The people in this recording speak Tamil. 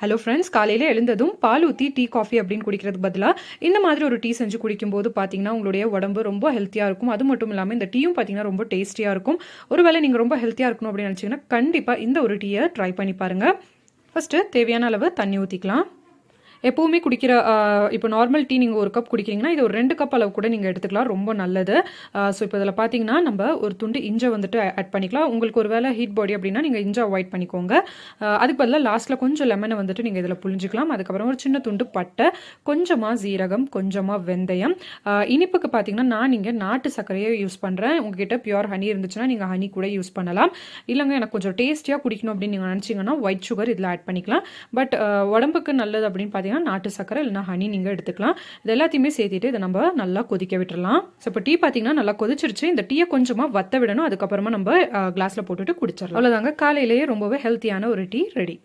ஹலோ ஃப்ரெண்ட்ஸ் காலையில் எழுந்ததும் பால் ஊற்றி டீ காஃபி அப்படின்னு குடிக்கிறதுக்கு பதிலாக இந்த மாதிரி ஒரு டீ செஞ்சு குடிக்கும்போது பார்த்தீங்கன்னா உங்களுடைய உடம்பு ரொம்ப ஹெல்த்தியாக இருக்கும். அது மட்டும் இல்லாமல் இந்த டீயும் பார்த்தீங்கன்னா ரொம்ப டேஸ்டியாக இருக்கும். ஒருவேளை நீங்கள் ரொம்ப ஹெல்த்தியாக இருக்கணும் அப்படின்னு நினச்சிங்கன்னா கண்டிப்பாக இந்த ஒரு டீயை ட்ரை பண்ணி பாருங்கள் ஃபஸ்ட்டு தேவையான அளவு தண்ணி ஊற்றிக்கலாம் எப்போவுமே குடிக்கிற இப்போ நார்மல் டீ நீங்கள் ஒரு கப் குடிக்கிறீங்கன்னா இது ஒரு ரெண்டு கப் அளவு கூட நீங்கள் எடுத்துக்கலாம். ரொம்ப நல்லது. ஸோ இப்போ இதில் பார்த்தீங்கன்னா நம்ம ஒரு துண்டு இஞ்சை வந்துட்டு ஆட் பண்ணிக்கலாம். உங்களுக்கு ஒரு வேளை ஹீட் பாடி அப்படின்னா நீங்கள் இஞ்சை அவாய்ட் பண்ணிக்கோங்க. அதுக்கு பதிலாக லாஸ்ட்டில் கொஞ்சம் லெமனை வந்துட்டு நீங்கள் இதில் புழிஞ்சிக்கலாம். அதுக்கப்புறம் ஒரு சின்ன துண்டு பட்டை கொஞ்சமாக ஜீரகம் கொஞ்சமாக வெந்தயம். இனிப்புக்கு பார்த்தீங்கன்னா நான் இங்கே நாட்டு சர்க்கரையை யூஸ் பண்ணுறேன் உங்ககிட்ட பியூர் ஹனி இருந்துச்சுன்னா நீங்கள் ஹனி கூட யூஸ் பண்ணலாம். இல்லைங்க எனக்கு கொஞ்சம் டேஸ்டியாக குடிக்கணும் அப்படின்னு நீங்கள் நினச்சிங்கன்னா ஒயிட் சுகர் இதில் ஆட் பண்ணிக்கலாம். பட் உடம்புக்கு நல்லது அப்படின்னு பார்த்தீங்கன்னா நாட்டு சக்கரை இல்லைனா ஹனி நீங்கள் எடுத்துக்கலாம். இது எல்லாத்தையுமே சேர்த்துட்டு இதை நம்ம நல்லா கொதிக்க விட்டுறலாம். ஸோ இப்போ டீ பார்த்தீங்கன்னா நல்லா கொதிச்சிருச்சு. இந்த டீயை கொஞ்சமாக வத்த விடணும். அதுக்கப்புறமா நம்ம கிளாஸில் போட்டுட்டு குடிச்சிடலாம். அவ்வளோதாங்க காலையிலேயே ரொம்பவே ஹெல்த்தியான ஒரு டீ ரெடி